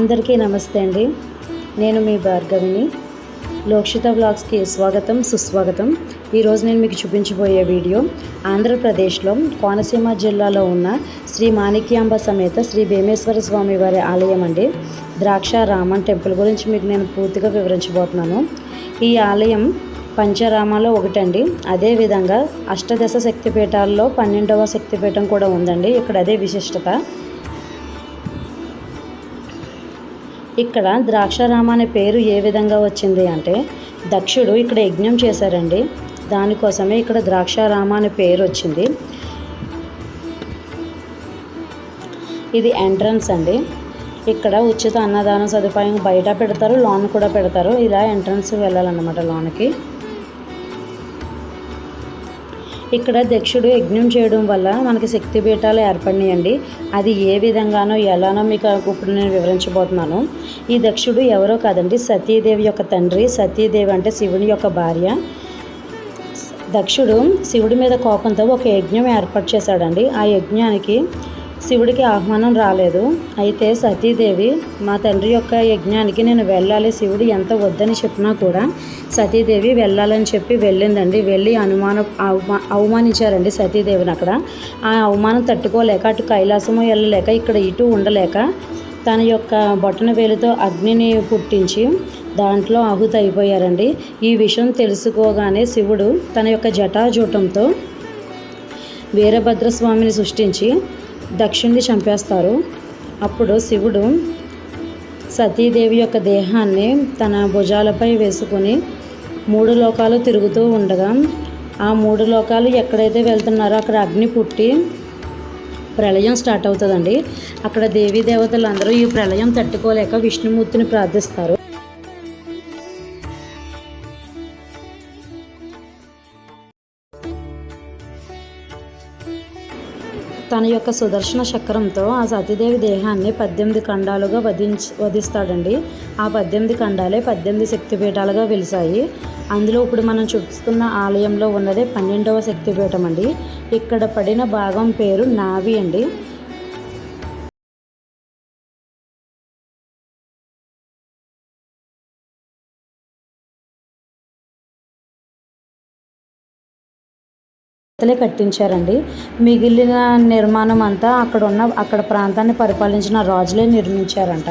అందరికీ నమస్తే అండి. నేను మీ భార్గవిని. లోక్షిత బ్లాగ్స్కి స్వాగతం సుస్వాగతం. ఈరోజు నేను మీకు చూపించబోయే వీడియో ఆంధ్రప్రదేశ్లో కోనసీమ జిల్లాలో ఉన్న శ్రీ మాణిక్యాంబ సమేత శ్రీ భీమేశ్వర స్వామి వారి ఆలయం అండి. ద్రాక్ష రామన్ టెంపుల్ గురించి మీకు నేను పూర్తిగా వివరించబోతున్నాను. ఈ ఆలయం పంచరామాలో ఒకటండి. అదేవిధంగా అష్టదశ శక్తిపీఠాల్లో పన్నెండవ శక్తిపీఠం కూడా ఉందండి. ఇక్కడ అదే విశిష్టత. ఇక్కడ ద్రాక్షారామ అనే పేరు ఏ విధంగా వచ్చింది అంటే దక్షుడు ఇక్కడ యజ్ఞం చేశారండి. దానికోసమే ఇక్కడ ద్రాక్షారామ అనే పేరు వచ్చింది. ఇది ఎంట్రన్స్ అండి. ఇక్కడ ఉచిత అన్నదాన సదుపాయం బయట పెడతారు లోన్ కూడా పెడతారు. ఇలా ఎంట్రన్స్ వెళ్ళాలన్నమాట లోన్కి. ఇక్కడ దక్షుడు యజ్ఞం చేయడం వల్ల మనకి శక్తి పీఠాలు ఏర్పడినాయండి. అది ఏ విధంగానో ఎలానో మీకు ఇప్పుడు నేను వివరించబోతున్నాను. ఈ దక్షుడు ఎవరో కాదండి సతీదేవి యొక్క తండ్రి. సతీదేవి అంటే శివుని యొక్క భార్య. దక్షుడు శివుడి మీద కోపంతో ఒక యజ్ఞం ఏర్పాటు చేశాడండి. ఆ యజ్ఞానికి శివుడికి ఆహ్వానం రాలేదు. అయితే సతీదేవి మా తండ్రి యొక్క యజ్ఞానికి నేను వెళ్ళాలి. శివుడు ఎంత వద్దని చెప్పినా కూడా సతీదేవి వెళ్ళాలని చెప్పి వెళ్ళిందండి. వెళ్ళి అనుమానం అవమా అవమానించారండి సతీదేవిని అక్కడ. ఆ అవమానం తట్టుకోలేక అటు కైలాసము వెళ్ళలేక ఇక్కడ ఇటు ఉండలేక తన యొక్క బొట్టన వేలుతో అగ్నిని పుట్టించి దాంట్లో ఆహుతి అయిపోయారండి. ఈ విషయం తెలుసుకోగానే శివుడు తన యొక్క జటాజూటంతో వీరభద్రస్వామిని సృష్టించి దక్షుణ్ణి చంపేస్తారు. అప్పుడు శివుడు సతీదేవి యొక్క దేహాన్ని తన భుజాలపై వేసుకొని మూడు లోకాలు తిరుగుతూ ఉండగా ఆ మూడు లోకాలు ఎక్కడైతే వెళ్తున్నారో అక్కడ అగ్ని పుట్టి ప్రళయం స్టార్ట్ అవుతుందండి. అక్కడ దేవీ దేవతలు అందరూ ఈ ప్రళయం తట్టుకోలేక విష్ణుమూర్తిని ప్రార్థిస్తారు. తన యొక్క సుదర్శన చక్రంతో ఆ సతీదేవి దేహాన్ని పద్దెనిమిది ఖండాలుగా వధించి వధిస్తాడండి. ఆ పద్దెనిమిది ఖండాలే పద్దెనిమిది శక్తిపీఠాలుగా వెలిసాయి అందులో ఇప్పుడు మనం చూస్తున్న ఆలయంలో ఉన్నదే పన్నెండవ శక్తిపీఠం అండి ఇక్కడ పడిన భాగం పేరు నావి అండి. దేవతలే కట్టించారండి. మిగిలిన నిర్మాణం అంతా అక్కడ ఉన్న అక్కడ ప్రాంతాన్ని పరిపాలించిన రాజులే నిర్మించారంట.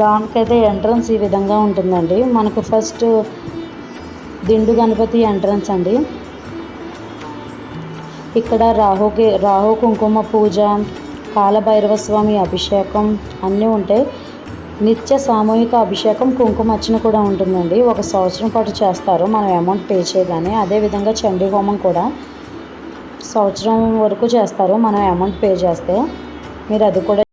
లాన్కి అయితే ఎంట్రన్స్ ఈ విధంగా ఉంటుందండి. మనకు ఫస్ట్ దిండు గణపతి ఎంట్రన్స్ అండి. ఇక్కడ రాహుకి రాహు కుంకుమ పూజ కాలభైరవ స్వామి అభిషేకం అన్నీ ఉంటాయి. నిత్య సామూహిక అభిషేకం కుంకుమర్చన కూడా ఉంటుందండి. ఒక సంవత్సరం పాటు చేస్తారు. మనం అమౌంట్ పే చేయగానే అదేవిధంగా చండీ హోమం కూడా సంవత్సరం వరకు చేస్తారు. మనం అమౌంట్ పే చేస్తే మీరు అది కూడా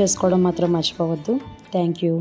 చేసుకోవడం మాత్రం మర్చిపోవద్దు. Thank you